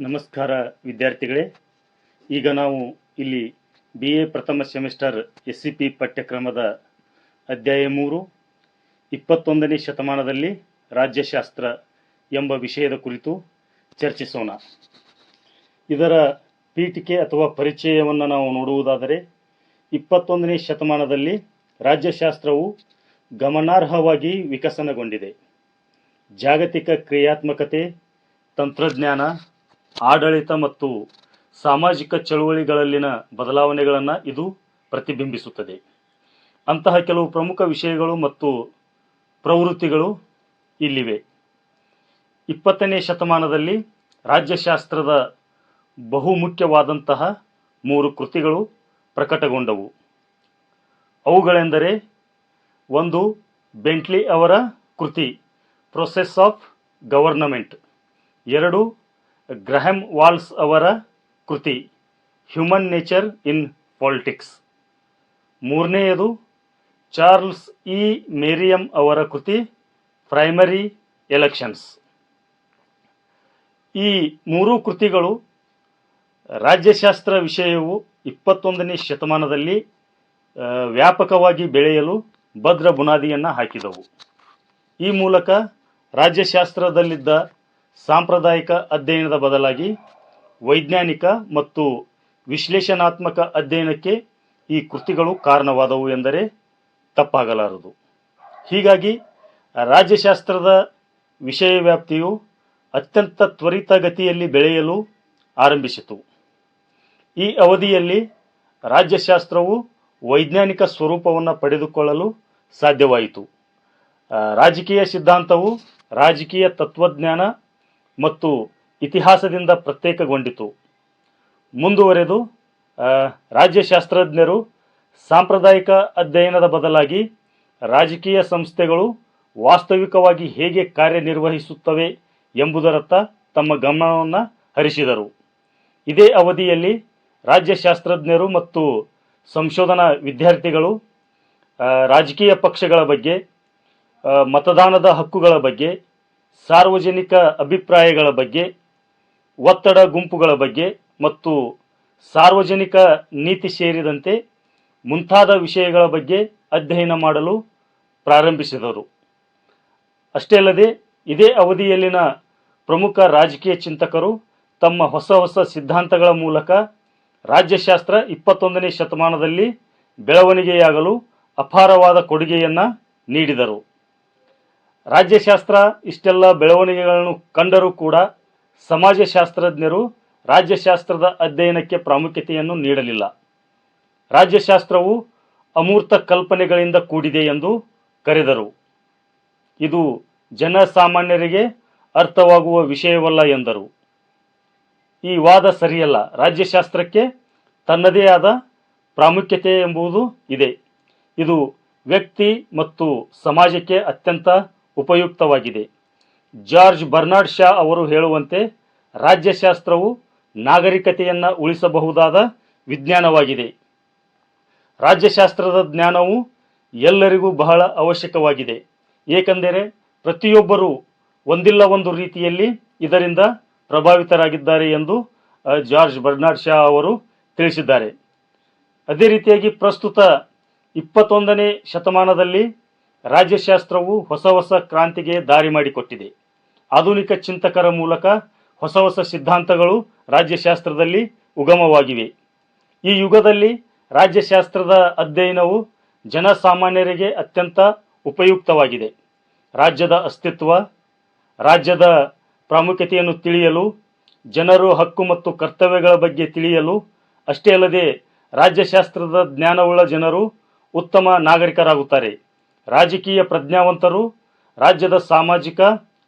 ನಮಸ್ಕಾರ ವಿದ್ಯಾರ್ಥಿಗಳೇ. ಈಗ ನಾವು ಇಲ್ಲಿ ಬಿ ಎ ಪ್ರಥಮ ಸೆಮಿಸ್ಟರ್ ಎಸ್ ಸಿ ಪಿ ಪಠ್ಯಕ್ರಮದ ಅಧ್ಯಾಯ ಮೂರು, ಇಪ್ಪತ್ತೊಂದನೇ ಶತಮಾನದಲ್ಲಿ ರಾಜ್ಯಶಾಸ್ತ್ರ ಎಂಬ ವಿಷಯದ ಕುರಿತು ಚರ್ಚಿಸೋಣ. ಇದರ ಪೀಠಿಕೆ ಅಥವಾ ಪರಿಚಯವನ್ನು ನಾವು ನೋಡುವುದಾದರೆ, ಇಪ್ಪತ್ತೊಂದನೇ ಶತಮಾನದಲ್ಲಿ ರಾಜ್ಯಶಾಸ್ತ್ರವು ಗಮನಾರ್ಹವಾಗಿ ವಿಕಸನಗೊಂಡಿದೆ. ಜಾಗತಿಕ ಕ್ರಿಯಾತ್ಮಕತೆ, ತಂತ್ರಜ್ಞಾನ ಆಡಳಿತ ಮತ್ತು ಸಾಮಾಜಿಕ ಚಳುವಳಿಗಳಲ್ಲಿನ ಬದಲಾವಣೆಗಳನ್ನು ಇದು ಪ್ರತಿಬಿಂಬಿಸುತ್ತದೆ. ಅಂತಹ ಕೆಲವು ಪ್ರಮುಖ ವಿಷಯಗಳು ಮತ್ತು ಪ್ರವೃತ್ತಿಗಳು ಇಲ್ಲಿವೆ. ಇಪ್ಪತ್ತನೇ ಶತಮಾನದಲ್ಲಿ ರಾಜ್ಯಶಾಸ್ತ್ರದ ಬಹುಮುಖ್ಯವಾದಂತಹ ಮೂರು ಕೃತಿಗಳು ಪ್ರಕಟಗೊಂಡವು. ಅವುಗಳೆಂದರೆ ಒಂದು, ಬೆಂಟ್ಲಿ ಅವರ ಕೃತಿ ಪ್ರೊಸೆಸ್ ಆಫ್ ಗವರ್ನಮೆಂಟ್ ಎರಡು ಗ್ರಹಮ್ ವಾಲ್ಸ್ ಅವರ ಕೃತಿ ಹ್ಯೂಮನ್ ನೇಚರ್ ಇನ್ ಪಾಲಿಟಿಕ್ಸ್ ಮೂರನೆಯದು, ಚಾರ್ಲ್ಸ್ ಇ ಮೇರಿಯಂ ಅವರ ಕೃತಿ ಪ್ರೈಮರಿ ಎಲೆಕ್ಷನ್ಸ್ ಈ ಮೂರು ಕೃತಿಗಳು ರಾಜ್ಯಶಾಸ್ತ್ರ ವಿಷಯವು ಇಪ್ಪತ್ತೊಂದನೇ ಶತಮಾನದಲ್ಲಿ ವ್ಯಾಪಕವಾಗಿ ಬೆಳೆಯಲು ಭದ್ರ ಬುನಾದಿಯನ್ನು ಹಾಕಿದವು. ಈ ಮೂಲಕ ರಾಜ್ಯಶಾಸ್ತ್ರದಲ್ಲಿದ್ದ ಸಾಂಪ್ರದಾಯಿಕ ಅಧ್ಯಯನದ ಬದಲಾಗಿ ವೈಜ್ಞಾನಿಕ ಮತ್ತು ವಿಶ್ಲೇಷಣಾತ್ಮಕ ಅಧ್ಯಯನಕ್ಕೆ ಈ ಕೃತಿಗಳು ಕಾರಣವಾದವು ಎಂದರೆ ತಪ್ಪಾಗಲಾರದು. ಹೀಗಾಗಿ ರಾಜ್ಯಶಾಸ್ತ್ರದ ವಿಷಯ ವ್ಯಾಪ್ತಿಯು ಅತ್ಯಂತ ತ್ವರಿತಗತಿಯಲ್ಲಿ ಬೆಳೆಯಲು ಆರಂಭಿಸಿತು. ಈ ಅವಧಿಯಲ್ಲಿ ರಾಜ್ಯಶಾಸ್ತ್ರವು ವೈಜ್ಞಾನಿಕ ಸ್ವರೂಪವನ್ನು ಪಡೆದುಕೊಳ್ಳಲು ಸಾಧ್ಯವಾಯಿತು. ರಾಜಕೀಯ ಸಿದ್ಧಾಂತವು ರಾಜಕೀಯ ತತ್ವಜ್ಞಾನ ಮತ್ತು ಇತಿಹಾಸದಿಂದ ಪ್ರತ್ಯೇಕಗೊಂಡಿತು. ಮುಂದುವರೆದು ರಾಜ್ಯಶಾಸ್ತ್ರಜ್ಞರು ಸಾಂಪ್ರದಾಯಿಕ ಅಧ್ಯಯನದ ಬದಲಾಗಿ ರಾಜಕೀಯ ಸಂಸ್ಥೆಗಳು ವಾಸ್ತವಿಕವಾಗಿ ಹೇಗೆ ಕಾರ್ಯನಿರ್ವಹಿಸುತ್ತವೆ ಎಂಬುದರತ್ತ ತಮ್ಮ ಗಮನವನ್ನು ಹರಿಸಿದರು. ಇದೇ ಅವಧಿಯಲ್ಲಿ ರಾಜ್ಯಶಾಸ್ತ್ರಜ್ಞರು ಮತ್ತು ಸಂಶೋಧನಾ ವಿದ್ಯಾರ್ಥಿಗಳು ರಾಜಕೀಯ ಪಕ್ಷಗಳ ಬಗ್ಗೆ ಮತದಾನದ ಹಕ್ಕುಗಳ ಬಗ್ಗೆ ಸಾರ್ವಜನಿಕ ಅಭಿಪ್ರಾಯಗಳ ಬಗ್ಗೆ, ಒತ್ತಡ ಗುಂಪುಗಳ ಬಗ್ಗೆ ಮತ್ತು ಸಾರ್ವಜನಿಕ ನೀತಿ ಸೇರಿದಂತೆ ಮುಂತಾದ ವಿಷಯಗಳ ಬಗ್ಗೆ ಅಧ್ಯಯನ ಮಾಡಲು ಪ್ರಾರಂಭಿಸಿದರು. ಅಷ್ಟೇ ಅಲ್ಲದೆ, ಇದೇ ಅವಧಿಯಲ್ಲಿನ ಪ್ರಮುಖ ರಾಜಕೀಯ ಚಿಂತಕರು ತಮ್ಮ ಹೊಸ ಹೊಸ ಸಿದ್ಧಾಂತಗಳ ಮೂಲಕ ರಾಜ್ಯಶಾಸ್ತ್ರ ಇಪ್ಪತ್ತೊಂದನೇ ಶತಮಾನದಲ್ಲಿ ಬೆಳವಣಿಗೆಯಾಗಲು ಅಪಾರವಾದ ಕೊಡುಗೆಯನ್ನು ನೀಡಿದರು. ರಾಜ್ಯಶಾಸ್ತ್ರ ಇಷ್ಟೆಲ್ಲ ಬೆಳವಣಿಗೆಗಳನ್ನು ಕಂಡರೂ ಕೂಡ ಸಮಾಜಶಾಸ್ತ್ರಜ್ಞರು ರಾಜ್ಯಶಾಸ್ತ್ರದ ಅಧ್ಯಯನಕ್ಕೆ ಪ್ರಾಮುಖ್ಯತೆಯನ್ನು ನೀಡಲಿಲ್ಲ. ರಾಜ್ಯಶಾಸ್ತ್ರವು ಅಮೂರ್ತ ಕಲ್ಪನೆಗಳಿಂದ ಕೂಡಿದೆ ಎಂದು ಕರೆದರು. ಇದು ಜನಸಾಮಾನ್ಯರಿಗೆ ಅರ್ಥವಾಗುವ ವಿಷಯವಲ್ಲ ಎಂದರು. ಈ ವಾದ ಸರಿಯಲ್ಲ. ರಾಜ್ಯಶಾಸ್ತ್ರಕ್ಕೆ ತನ್ನದೇ ಆದ ಪ್ರಾಮುಖ್ಯತೆ ಎಂಬುದು ಇದೆ. ಇದು ವ್ಯಕ್ತಿ ಮತ್ತು ಸಮಾಜಕ್ಕೆ ಅತ್ಯಂತ ಉಪಯುಕ್ತವಾಗಿದೆ. ಜಾರ್ಜ್ ಬರ್ನಾರ್ಡ್ ಶಾ ಅವರು ಹೇಳುವಂತೆ ರಾಜ್ಯಶಾಸ್ತ್ರವು ನಾಗರಿಕತೆಯನ್ನು ಉಳಿಸಬಹುದಾದ ವಿಜ್ಞಾನವಾಗಿದೆ. ರಾಜ್ಯಶಾಸ್ತ್ರದ ಜ್ಞಾನವು ಎಲ್ಲರಿಗೂ ಬಹಳ ಅವಶ್ಯಕವಾಗಿದೆ. ಏಕೆಂದರೆ ಪ್ರತಿಯೊಬ್ಬರೂ ಒಂದಿಲ್ಲ ಒಂದು ರೀತಿಯಲ್ಲಿ ಇದರಿಂದ ಪ್ರಭಾವಿತರಾಗಿದ್ದಾರೆ ಎಂದು ಜಾರ್ಜ್ ಬರ್ನಾರ್ಡ್ ಶಾ ಅವರು ತಿಳಿಸಿದ್ದಾರೆ. ಅದೇ ರೀತಿಯಾಗಿ ಪ್ರಸ್ತುತ ಇಪ್ಪತ್ತೊಂದನೇ ಶತಮಾನದಲ್ಲಿ ರಾಜ್ಯಶಾಸ್ತ್ರವು ಹೊಸ ಹೊಸ ಕ್ರಾಂತಿಗೆ ದಾರಿ ಮಾಡಿಕೊಟ್ಟಿದೆ. ಆಧುನಿಕ ಚಿಂತಕರ ಮೂಲಕ ಹೊಸ ಹೊಸ ಸಿದ್ಧಾಂತಗಳು ರಾಜ್ಯಶಾಸ್ತ್ರದಲ್ಲಿ ಉಗಮವಾಗಿವೆ. ಈ ಯುಗದಲ್ಲಿ ರಾಜ್ಯಶಾಸ್ತ್ರದ ಅಧ್ಯಯನವು ಜನಸಾಮಾನ್ಯರಿಗೆ ಅತ್ಯಂತ ಉಪಯುಕ್ತವಾಗಿದೆ. ರಾಜ್ಯದ ಅಸ್ತಿತ್ವ, ರಾಜ್ಯದ ಪ್ರಾಮುಖ್ಯತೆಯನ್ನು ತಿಳಿಯಲು, ಜನರು ಹಕ್ಕು ಮತ್ತು ಕರ್ತವ್ಯಗಳ ಬಗ್ಗೆ ತಿಳಿಯಲು, ಅಷ್ಟೇ ಅಲ್ಲದೆ ರಾಜ್ಯಶಾಸ್ತ್ರದ ಜ್ಞಾನವುಳ್ಳ ಜನರು ಉತ್ತಮ ನಾಗರಿಕರಾಗುತ್ತಾರೆ. ರಾಜಕೀಯ ಪ್ರಜ್ಞಾವಂತರು, ರಾಜ್ಯದ ಸಾಮಾಜಿಕ,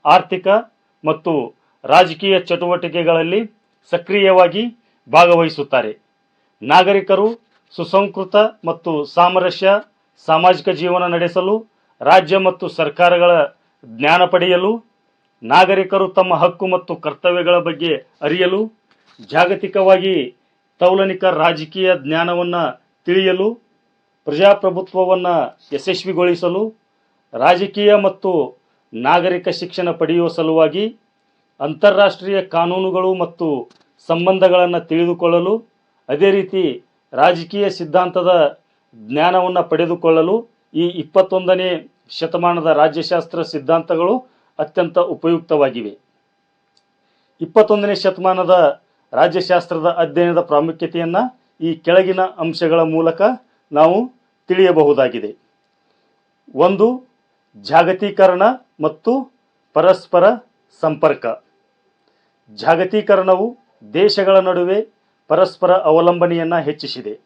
ಆರ್ಥಿಕ ಮತ್ತು ರಾಜಕೀಯ ಚಟುವಟಿಕೆಗಳಲ್ಲಿ ಸಕ್ರಿಯವಾಗಿ ಭಾಗವಹಿಸುತ್ತಾರೆ. ನಾಗರಿಕರು ಸುಸಂಸ್ಕೃತ ಮತ್ತು ಸಾಮರಸ್ಯ, ಸಾಮಾಜಿಕ ಜೀವನ ನಡೆಸಲು, ರಾಜ್ಯ ಮತ್ತು ಸರ್ಕಾರಗಳ ಜ್ಞಾನ ಪಡೆಯಲು, ನಾಗರಿಕರು ತಮ್ಮ ಹಕ್ಕು ಮತ್ತು ಕರ್ತವ್ಯಗಳ ಬಗ್ಗೆ ಅರಿಯಲು, ಜಾಗತಿಕವಾಗಿ ತೌಲನಿಕ ರಾಜಕೀಯ ಜ್ಞಾನವನ್ನು ತಿಳಿಯಲು ಪ್ರಜಾಪ್ರಭುತ್ವವನ್ನು ಯಶಸ್ವಿಗೊಳಿಸಲು ರಾಜಕೀಯ ಮತ್ತು ನಾಗರಿಕ ಶಿಕ್ಷಣ ಪಡೆಯುವ ಸಲುವಾಗಿ ಅಂತಾರಾಷ್ಟ್ರೀಯ ಕಾನೂನುಗಳು ಮತ್ತು ಸಂಬಂಧಗಳನ್ನು ತಿಳಿದುಕೊಳ್ಳಲು, ಅದೇ ರೀತಿ ರಾಜಕೀಯ ಸಿದ್ಧಾಂತದ ಜ್ಞಾನವನ್ನು ಪಡೆದುಕೊಳ್ಳಲು ಈ ಇಪ್ಪತ್ತೊಂದನೇ ಶತಮಾನದ ರಾಜ್ಯಶಾಸ್ತ್ರ ಸಿದ್ಧಾಂತಗಳು ಅತ್ಯಂತ ಉಪಯುಕ್ತವಾಗಿವೆ. ಇಪ್ಪತ್ತೊಂದನೇ ಶತಮಾನದ ರಾಜ್ಯಶಾಸ್ತ್ರದ ಅಧ್ಯಯನದ ಪ್ರಾಮುಖ್ಯತೆಯನ್ನು ಈ ಕೆಳಗಿನ ಅಂಶಗಳ ಮೂಲಕ ನಾವು ತಿಳಿಯಬಹುದಾಗಿದೆ. ಒಂದು, ಜಾಗತೀಕರಣ ಮತ್ತು ಪರಸ್ಪರ ಸಂಪರ್ಕ. ಜಾಗತೀಕರಣವು ದೇಶಗಳ ನಡುವೆ ಪರಸ್ಪರ ಅವಲಂಬನೆಯನ್ನು ಹೆಚ್ಚಿಸಿದೆ.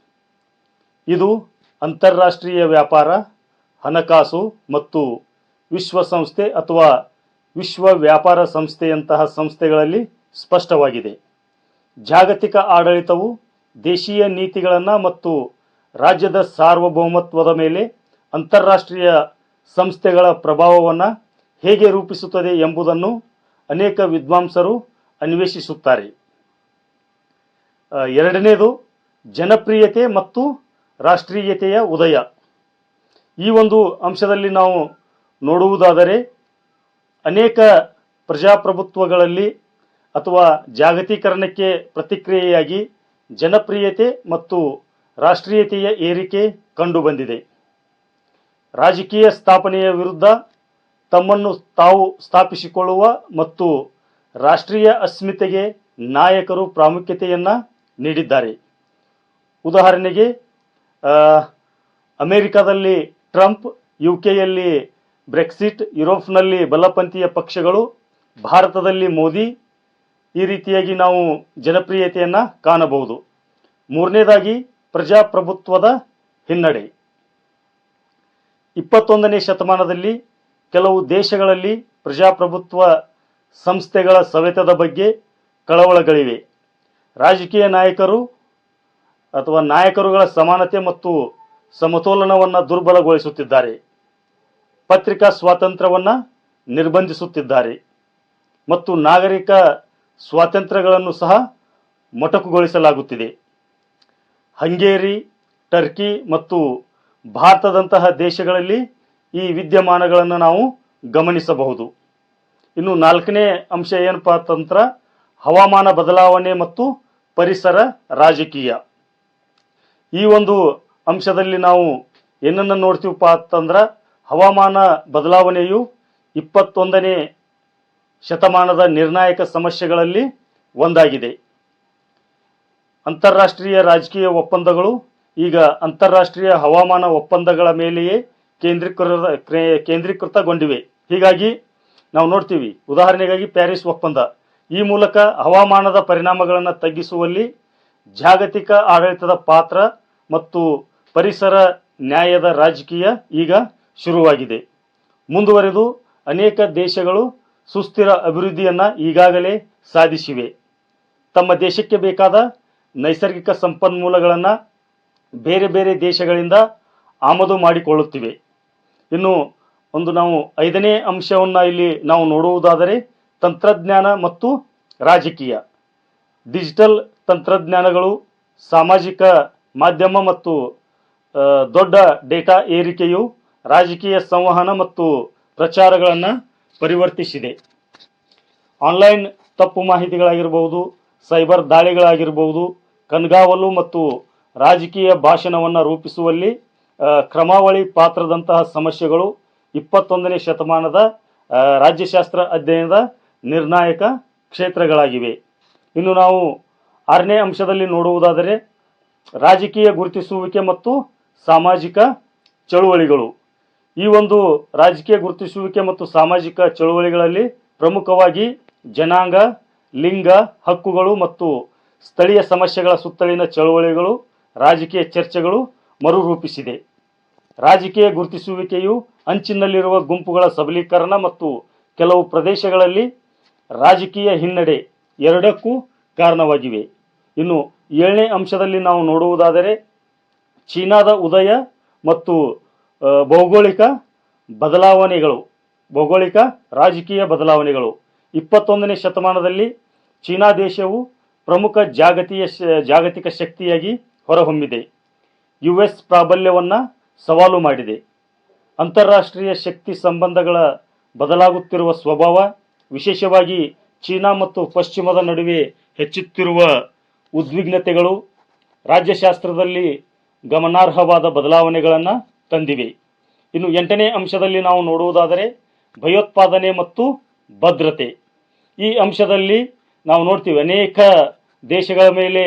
ಇದು ಅಂತಾರಾಷ್ಟ್ರೀಯ ವ್ಯಾಪಾರ, ಹಣಕಾಸು ಮತ್ತು ವಿಶ್ವಸಂಸ್ಥೆ ಅಥವಾ ವಿಶ್ವ ವ್ಯಾಪಾರ ಸಂಸ್ಥೆಯಂತಹ ಸಂಸ್ಥೆಗಳಲ್ಲಿ ಸ್ಪಷ್ಟವಾಗಿದೆ. ಜಾಗತಿಕ ಆಡಳಿತವು ದೇಶೀಯ ನೀತಿಗಳನ್ನು ಮತ್ತು ರಾಜ್ಯದ ಸಾರ್ವಭೌಮತ್ವದ ಮೇಲೆ ಅಂತಾರಾಷ್ಟ್ರೀಯ ಸಂಸ್ಥೆಗಳ ಪ್ರಭಾವವನ್ನು ಹೇಗೆ ರೂಪಿಸುತ್ತದೆ ಎಂಬುದನ್ನು ಅನೇಕ ವಿದ್ವಾಂಸರು ಅನ್ವೇಷಿಸುತ್ತಾರೆ. ಎರಡನೇದು ಜನಪ್ರಿಯತೆ ಮತ್ತು ರಾಷ್ಟ್ರೀಯತೆಯ ಉದಯ. ಈ ಒಂದು ಅಂಶದಲ್ಲಿ ನಾವು ನೋಡುವುದಾದರೆ ಅನೇಕ ಪ್ರಜಾಪ್ರಭುತ್ವಗಳಲ್ಲಿ ಅಥವಾ ಜಾಗತೀಕರಣಕ್ಕೆ ಪ್ರತಿಕ್ರಿಯೆಯಾಗಿ ಜನಪ್ರಿಯತೆ ಮತ್ತು ರಾಷ್ಟ್ರೀಯತೆಯ ಏರಿಕೆ ಕಂಡುಬಂದಿದೆ. ರಾಜಕೀಯ ಸ್ಥಾಪನೆಯ ವಿರುದ್ಧ ತಮ್ಮನ್ನು ತಾವು ಸ್ಥಾಪಿಸಿಕೊಳ್ಳುವ ಮತ್ತು ರಾಷ್ಟ್ರೀಯ ಅಸ್ಮಿತೆಗೆ ನಾಯಕರು ಪ್ರಾಮುಖ್ಯತೆಯನ್ನು ನೀಡಿದ್ದಾರೆ. ಉದಾಹರಣೆಗೆ ಅಮೇರಿಕಾದಲ್ಲಿ ಟ್ರಂಪ್ ಯು ಕೆಯಲ್ಲಿ ಬ್ರೆಕ್ಸಿಟ್, ಯುರೋಪ್ನಲ್ಲಿ ಬಲಪಂಥೀಯ ಪಕ್ಷಗಳು, ಭಾರತದಲ್ಲಿ ಮೋದಿ, ಈ ರೀತಿಯಾಗಿ ನಾವು ಜನಪ್ರಿಯತೆಯನ್ನು ಕಾಣಬಹುದು. ಮೂರನೇದಾಗಿ ಪ್ರಜಾಪ್ರಭುತ್ವದ ಹಿನ್ನಡೆ. ಇಪ್ಪತ್ತೊಂದನೇ ಶತಮಾನದಲ್ಲಿ ಕೆಲವು ದೇಶಗಳಲ್ಲಿ ಪ್ರಜಾಪ್ರಭುತ್ವ ಸಂಸ್ಥೆಗಳ ಸವೆತದ ಬಗ್ಗೆ ಕಳವಳಗಳಿವೆ. ರಾಜಕೀಯ ನಾಯಕರು ಅಥವಾ ನಾಯಕರುಗಳ ಸಮಾನತೆ ಮತ್ತು ಸಮತೋಲನವನ್ನು ದುರ್ಬಲಗೊಳಿಸುತ್ತಿದ್ದಾರೆ. ಪತ್ರಿಕಾ ಸ್ವಾತಂತ್ರ್ಯವನ್ನು ನಿರ್ಬಂಧಿಸುತ್ತಿದ್ದಾರೆ. ಮತ್ತು ನಾಗರಿಕ ಸ್ವಾತಂತ್ರ್ಯಗಳನ್ನು ಸಹ ಮೊಟಕುಗೊಳಿಸಲಾಗುತ್ತಿದೆ. ಹಂಗೇರಿ, ಟರ್ಕಿ ಮತ್ತು ಭಾರತದಂತಹ ದೇಶಗಳಲ್ಲಿ ಈ ವಿದ್ಯಮಾನಗಳನ್ನು ನಾವು ಗಮನಿಸಬಹುದು. ಇನ್ನು ನಾಲ್ಕನೇ ಅಂಶ ಏನಪ್ಪ ತಂತ್ರ ಹವಾಮಾನ ಬದಲಾವಣೆ ಮತ್ತು ಪರಿಸರ ರಾಜಕೀಯ. ಈ ಒಂದು ಅಂಶದಲ್ಲಿ ನಾವು ಏನನ್ನು ನೋಡ್ತೀವಪ್ಪ ಅಂತಂದ್ರೆ ಹವಾಮಾನ ಬದಲಾವಣೆಯು ಇಪ್ಪತ್ತೊಂದನೇ ಶತಮಾನದ ನಿರ್ಣಾಯಕ ಸಮಸ್ಯೆಗಳಲ್ಲಿ ಒಂದಾಗಿದೆ. ಅಂತಾರಾಷ್ಟ್ರೀಯ ರಾಜಕೀಯ ಒಪ್ಪಂದಗಳು, ಈಗ ಅಂತಾರಾಷ್ಟ್ರೀಯ ಹವಾಮಾನ ಒಪ್ಪಂದಗಳ ಮೇಲೆಯೇ ಕೇಂದ್ರೀಕೃತ ಕೇಂದ್ರೀಕೃತಗೊಂಡಿವೆ. ಹೀಗಾಗಿ ನಾವು ನೋಡ್ತೀವಿ, ಉದಾಹರಣೆಗಾಗಿ ಪ್ಯಾರಿಸ್ ಒಪ್ಪಂದ. ಈ ಮೂಲಕ ಹವಾಮಾನದ ಪರಿಣಾಮಗಳನ್ನು ತಗ್ಗಿಸುವಲ್ಲಿ ಜಾಗತಿಕ ಆಡಳಿತದ ಪಾತ್ರ ಮತ್ತು ಪರಿಸರ ನ್ಯಾಯದ ರಾಜಕೀಯ ಈಗ ಶುರುವಾಗಿದೆ. ಮುಂದುವರೆದು ಅನೇಕ ದೇಶಗಳು ಸುಸ್ಥಿರ ಅಭಿವೃದ್ಧಿಯನ್ನು ಈಗಾಗಲೇ ಸಾಧಿಸಿವೆ. ತಮ್ಮ ದೇಶಕ್ಕೆ ಬೇಕಾದ ನೈಸರ್ಗಿಕ ಸಂಪನ್ಮೂಲಗಳನ್ನು ಬೇರೆ ಬೇರೆ ದೇಶಗಳಿಂದ ಆಮದು ಮಾಡಿಕೊಳ್ಳುತ್ತಿವೆ. ಇನ್ನು ಒಂದು ನಾವು ಐದನೇ ಅಂಶವನ್ನು ಇಲ್ಲಿ ನಾವು ನೋಡುವುದಾದರೆ ತಂತ್ರಜ್ಞಾನ ಮತ್ತು ರಾಜಕೀಯ. ಡಿಜಿಟಲ್ ತಂತ್ರಜ್ಞಾನಗಳು, ಸಾಮಾಜಿಕ ಮಾಧ್ಯಮ ಮತ್ತು ದೊಡ್ಡ ಡೇಟಾ ಏರಿಕೆಯು ರಾಜಕೀಯ ಸಂವಹನ ಮತ್ತು ಪ್ರಚಾರಗಳನ್ನು ಪರಿವರ್ತಿಸಿದೆ. ಆನ್ಲೈನ್ ತಪ್ಪು ಮಾಹಿತಿಗಳಾಗಿರಬಹುದು ಸೈಬರ್ ದಾಳಿಗಳಾಗಿರ್ಬೋದು ಕಣ್ಗಾವಲು ಮತ್ತು ರಾಜಕೀಯ ಭಾಷಣವನ್ನು ರೂಪಿಸುವಲ್ಲಿ ಕ್ರಮಾವಳಿ ಪಾತ್ರದಂತಹ ಸಮಸ್ಯೆಗಳು ಇಪ್ಪತ್ತೊಂದನೇ ಶತಮಾನದ ರಾಜ್ಯಶಾಸ್ತ್ರ ಅಧ್ಯಯನದ ನಿರ್ಣಾಯಕ ಕ್ಷೇತ್ರಗಳಾಗಿವೆ. ಇನ್ನು ನಾವು ಆರನೇ ಅಂಶದಲ್ಲಿ ನೋಡುವುದಾದರೆ, ರಾಜಕೀಯ ಗುರುತಿಸುವಿಕೆ ಮತ್ತು ಸಾಮಾಜಿಕ ಚಳುವಳಿಗಳು. ಈ ಒಂದು ರಾಜಕೀಯ ಗುರುತಿಸುವಿಕೆ ಮತ್ತು ಸಾಮಾಜಿಕ ಚಳುವಳಿಗಳಲ್ಲಿ ಪ್ರಮುಖವಾಗಿ ಜನಾಂಗ ಲಿಂಗ ಹಕ್ಕುಗಳು ಮತ್ತು ಸ್ಥಳೀಯ ಸಮಸ್ಯೆಗಳ ಸುತ್ತಲಿನ ಚಳುವಳಿಗಳು, ರಾಜಕೀಯ ಚರ್ಚೆಗಳು ಮರುರೂಪಿಸಿದೆ. ರಾಜಕೀಯ ಗುರುತಿಸುವಿಕೆಯು ಅಂಚಿನಲ್ಲಿರುವ ಗುಂಪುಗಳ ಸಬಲೀಕರಣ ಮತ್ತು ಕೆಲವು ಪ್ರದೇಶಗಳಲ್ಲಿ ರಾಜಕೀಯ ಹಿನ್ನಡೆ ಎರಡಕ್ಕೂ ಕಾರಣವಾಗಿವೆ. ಇನ್ನು ಏಳನೇ ಅಂಶದಲ್ಲಿ ನಾವು ನೋಡುವುದಾದರೆ ಚೀನಾದ ಉದಯ ಮತ್ತು ಭೌಗೋಳಿಕ ಬದಲಾವಣೆಗಳು, ಭೌಗೋಳಿಕ ರಾಜಕೀಯ ಬದಲಾವಣೆಗಳು. ಇಪ್ಪತ್ತೊಂದನೇ ಶತಮಾನದಲ್ಲಿ ಚೀನಾ ದೇಶವು ಪ್ರಮುಖ ಜಾಗತೀಯ ಜಾಗತಿಕ ಶಕ್ತಿಯಾಗಿ ಹೊರಹೊಮ್ಮಿದೆ. ಯು ಎಸ್ ಪ್ರಾಬಲ್ಯವನ್ನು ಸವಾಲು ಮಾಡಿದೆ. ಅಂತಾರಾಷ್ಟ್ರೀಯ ಶಕ್ತಿ ಸಂಬಂಧಗಳ ಬದಲಾಗುತ್ತಿರುವ ಸ್ವಭಾವ, ವಿಶೇಷವಾಗಿ ಚೀನಾ ಮತ್ತು ಪಶ್ಚಿಮದ ನಡುವೆ ಹೆಚ್ಚುತ್ತಿರುವ ಉದ್ವಿಗ್ನತೆಗಳು ರಾಜ್ಯಶಾಸ್ತ್ರದಲ್ಲಿ ಗಮನಾರ್ಹವಾದ ಬದಲಾವಣೆಗಳನ್ನು ತಂದಿವೆ. ಇನ್ನು ಎಂಟನೇ ಅಂಶದಲ್ಲಿ ನಾವು ನೋಡುವುದಾದರೆ ಭಯೋತ್ಪಾದನೆ ಮತ್ತು ಭದ್ರತೆ. ಈ ಅಂಶದಲ್ಲಿ ನಾವು ನೋಡ್ತೀವಿ ಅನೇಕ ದೇಶಗಳ ಮೇಲೆ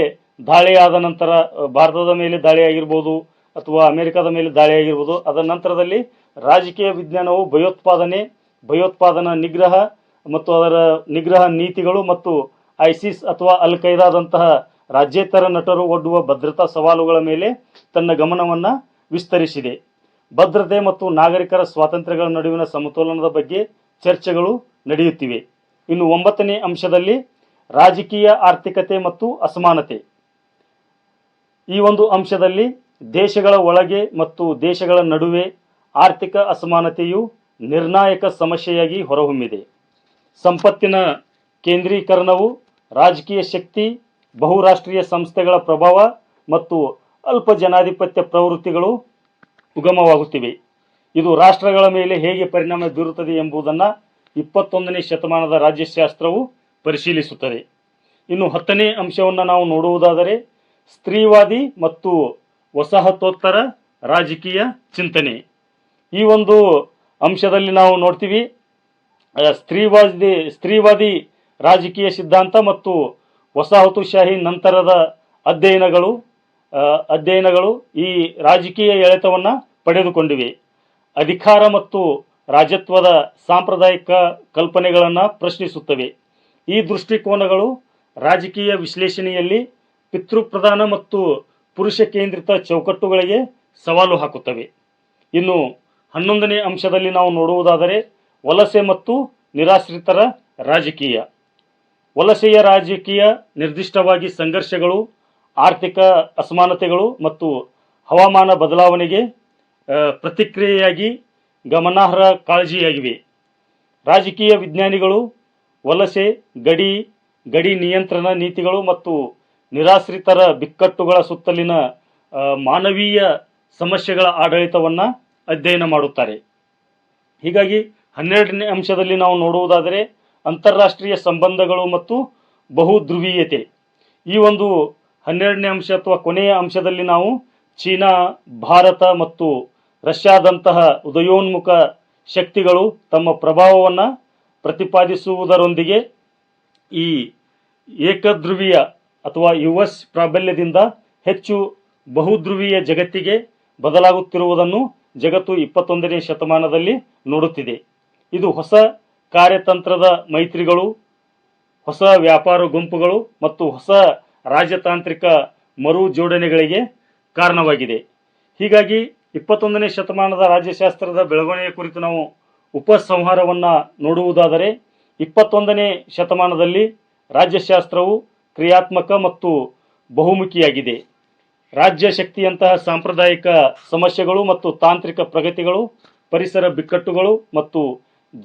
ದಾಳಿಯಾದ ನಂತರ ಭಾರತದ ಮೇಲೆ ದಾಳಿ ಆಗಿರ್ಬೋದು ಅಥವಾ ಅಮೆರಿಕದ ಮೇಲೆ ದಾಳಿ ಆಗಿರ್ಬೋದು ಅದರ ನಂತರದಲ್ಲಿ ರಾಜಕೀಯ ವಿಜ್ಞಾನವು ಭಯೋತ್ಪಾದನೆ, ಭಯೋತ್ಪಾದನಾ ನಿಗ್ರಹ ಮತ್ತು ಅದರ ನಿಗ್ರಹ ನೀತಿಗಳು ಮತ್ತು ಐಸಿಸ್ ಅಥವಾ ಅಲ್ ಖೈದಾದಂತಹ ರಾಜ್ಯೇತರ ನಟರು ಒಡ್ಡುವ ಭದ್ರತಾ ಸವಾಲುಗಳ ಮೇಲೆ ತನ್ನ ಗಮನವನ್ನು ವಿಸ್ತರಿಸಿದೆ. ಭದ್ರತೆ ಮತ್ತು ನಾಗರಿಕರ ಸ್ವಾತಂತ್ರ್ಯಗಳ ನಡುವಿನ ಸಮತೋಲನದ ಬಗ್ಗೆ ಚರ್ಚೆಗಳು ನಡೆಯುತ್ತಿವೆ. ಇನ್ನು ಒಂಬತ್ತನೇ ಅಂಶದಲ್ಲಿ ರಾಜಕೀಯ ಆರ್ಥಿಕತೆ ಮತ್ತು ಅಸಮಾನತೆ. ಈ ಒಂದು ಅಂಶದಲ್ಲಿ ದೇಶಗಳ ಒಳಗೆ ಮತ್ತು ದೇಶಗಳ ನಡುವೆ ಆರ್ಥಿಕ ಅಸಮಾನತೆಯು ನಿರ್ಣಾಯಕ ಸಮಸ್ಯೆಯಾಗಿ ಹೊರಹೊಮ್ಮಿದೆ. ಸಂಪತ್ತಿನ ಕೇಂದ್ರೀಕರಣವು ರಾಜಕೀಯ ಶಕ್ತಿ, ಬಹುರಾಷ್ಟ್ರೀಯ ಸಂಸ್ಥೆಗಳ ಪ್ರಭಾವ ಮತ್ತು ಅಲ್ಪ ಜನಾಧಿಪತ್ಯ ಪ್ರವೃತ್ತಿಗಳು ಉಗಮವಾಗುತ್ತಿವೆ. ಇದು ರಾಷ್ಟ್ರಗಳ ಮೇಲೆ ಹೇಗೆ ಪರಿಣಾಮ ಬೀರುತ್ತದೆ ಎಂಬುದನ್ನು ಇಪ್ಪತ್ತೊಂದನೇ ಶತಮಾನದ ರಾಜ್ಯಶಾಸ್ತ್ರವು ಪರಿಶೀಲಿಸುತ್ತದೆ. ಇನ್ನು ಹತ್ತನೇ ಅಂಶವನ್ನು ನಾವು ನೋಡುವುದಾದರೆ, ಸ್ತ್ರೀವಾದಿ ಮತ್ತು ವಸಾಹತೋತ್ತರ ರಾಜಕೀಯ ಚಿಂತನೆ. ಈ ಒಂದು ಅಂಶದಲ್ಲಿ ನಾವು ನೋಡ್ತೀವಿ ಸ್ತ್ರೀವಾದಿ ಸ್ತ್ರೀವಾದಿ ರಾಜಕೀಯ ಸಿದ್ಧಾಂತ ಮತ್ತು ವಸಾಹತುಶಾಹಿ ನಂತರದ ಅಧ್ಯಯನಗಳು ಅಧ್ಯಯನಗಳು ಈ ರಾಜಕೀಯ ಎಳೆತವನ್ನು ಪಡೆದುಕೊಂಡಿವೆ. ಅಧಿಕಾರ ಮತ್ತು ರಾಜತ್ವದ ಸಾಂಪ್ರದಾಯಿಕ ಕಲ್ಪನೆಗಳನ್ನು ಪ್ರಶ್ನಿಸುತ್ತವೆ. ಈ ದೃಷ್ಟಿಕೋನಗಳು ರಾಜಕೀಯ ವಿಶ್ಲೇಷಣೆಯಲ್ಲಿ ಪಿತೃಪ್ರಧಾನ ಮತ್ತು ಪುರುಷ ಕೇಂದ್ರಿತ ಚೌಕಟ್ಟುಗಳಿಗೆ ಸವಾಲು ಹಾಕುತ್ತವೆ. ಇನ್ನು ಹನ್ನೊಂದನೇ ಅಂಶದಲ್ಲಿ ನಾವು ನೋಡುವುದಾದರೆ ವಲಸೆ ಮತ್ತು ನಿರಾಶ್ರಿತರ ರಾಜಕೀಯ. ವಲಸೆಯ ರಾಜಕೀಯ ನಿರ್ದಿಷ್ಟವಾಗಿ ಸಂಘರ್ಷಗಳು, ಆರ್ಥಿಕ ಅಸಮಾನತೆಗಳು ಮತ್ತು ಹವಾಮಾನ ಬದಲಾವಣೆಗೆ ಪ್ರತಿಕ್ರಿಯೆಯಾಗಿ ಗಮನಾರ್ಹ ಕಾಳಜಿಯಾಗಿವೆ. ರಾಜಕೀಯ ವಿಜ್ಞಾನಿಗಳು, ವಲಸೆ, ಗಡಿ ಗಡಿ ನಿಯಂತ್ರಣ ನೀತಿಗಳು ಮತ್ತು ನಿರಾಶ್ರಿತರ ಬಿಕ್ಕಟ್ಟುಗಳ ಸುತ್ತಲಿನ ಮಾನವೀಯ ಸಮಸ್ಯೆಗಳ ಆಡಳಿತವನ್ನು ಅಧ್ಯಯನ ಮಾಡುತ್ತಾರೆ. ಹೀಗಾಗಿ ಹನ್ನೆರಡನೇ ಅಂಶದಲ್ಲಿ ನಾವು ನೋಡುವುದಾದರೆ ಅಂತಾರಾಷ್ಟ್ರೀಯ ಸಂಬಂಧಗಳು ಮತ್ತು ಬಹುಧ್ರುವೀಯತೆ. ಈ ಒಂದು ಹನ್ನೆರಡನೇ ಅಂಶ ಅಥವಾ ಕೊನೆಯ ಅಂಶದಲ್ಲಿ ನಾವು ಚೀನಾ, ಭಾರತ ಮತ್ತು ರಷ್ಯಾದಂತಹ ಉದಯೋನ್ಮುಖ ಶಕ್ತಿಗಳು ತಮ್ಮ ಪ್ರಭಾವವನ್ನು ಪ್ರತಿಪಾದಿಸುವುದರೊಂದಿಗೆ ಈ ಏಕಧ್ರುವೀಯ ಅಥವಾ ಯು ಎಸ್ ಪ್ರಾಬಲ್ಯದಿಂದ ಹೆಚ್ಚು ಬಹುಧ್ರುವೀಯ ಜಗತ್ತಿಗೆ ಬದಲಾಗುತ್ತಿರುವುದನ್ನು ಜಗತ್ತು ಇಪ್ಪತ್ತೊಂದನೇ ಶತಮಾನದಲ್ಲಿ ನೋಡುತ್ತಿದೆ. ಇದು ಹೊಸ ಕಾರ್ಯತಂತ್ರದ ಮೈತ್ರಿಗಳು, ಹೊಸ ವ್ಯಾಪಾರ ಗುಂಪುಗಳು ಮತ್ತು ಹೊಸ ರಾಜತಾಂತ್ರಿಕ ಮರು ಜೋಡಣೆಗಳಿಗೆ ಕಾರಣವಾಗಿದೆ. ಹೀಗಾಗಿ ಇಪ್ಪತ್ತೊಂದನೇ ಶತಮಾನದ ರಾಜ್ಯಶಾಸ್ತ್ರದ ಬೆಳವಣಿಗೆ ಕುರಿತು ನಾವು ಉಪಸಂಹಾರವನ್ನು ನೋಡುವುದಾದರೆ, ಇಪ್ಪತ್ತೊಂದನೇ ಶತಮಾನದಲ್ಲಿ ರಾಜ್ಯಶಾಸ್ತ್ರವು ಕ್ರಿಯಾತ್ಮಕ ಮತ್ತು ಬಹುಮುಖಿಯಾಗಿದೆ. ರಾಜ್ಯ ಶಕ್ತಿಯಂತಹ ಸಾಂಪ್ರದಾಯಿಕ ಸಮಸ್ಯೆಗಳು ಮತ್ತು ತಾಂತ್ರಿಕ ಪ್ರಗತಿಗಳು, ಪರಿಸರ ಬಿಕ್ಕಟ್ಟುಗಳು ಮತ್ತು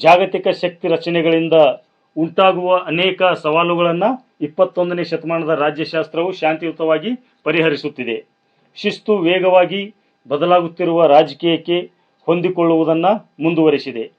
ಜಾಗತಿಕ ಶಕ್ತಿ ರಚನೆಗಳಿಂದ ಉಂಟಾಗುವ ಅನೇಕ ಸವಾಲುಗಳನ್ನು ಇಪ್ಪತ್ತೊಂದನೇ ಶತಮಾನದ ರಾಜ್ಯಶಾಸ್ತ್ರವು ಶಾಂತಿಯುತವಾಗಿ ಪರಿಹರಿಸುತ್ತಿದೆ. ಶಿಸ್ತು ವೇಗವಾಗಿ ಬದಲಾಗುತ್ತಿರುವ ರಾಜಕೀಯಕ್ಕೆ ಹೊಂದಿಕೊಳ್ಳುವುದನ್ನು ಮುಂದುವರಿಸಿದೆ.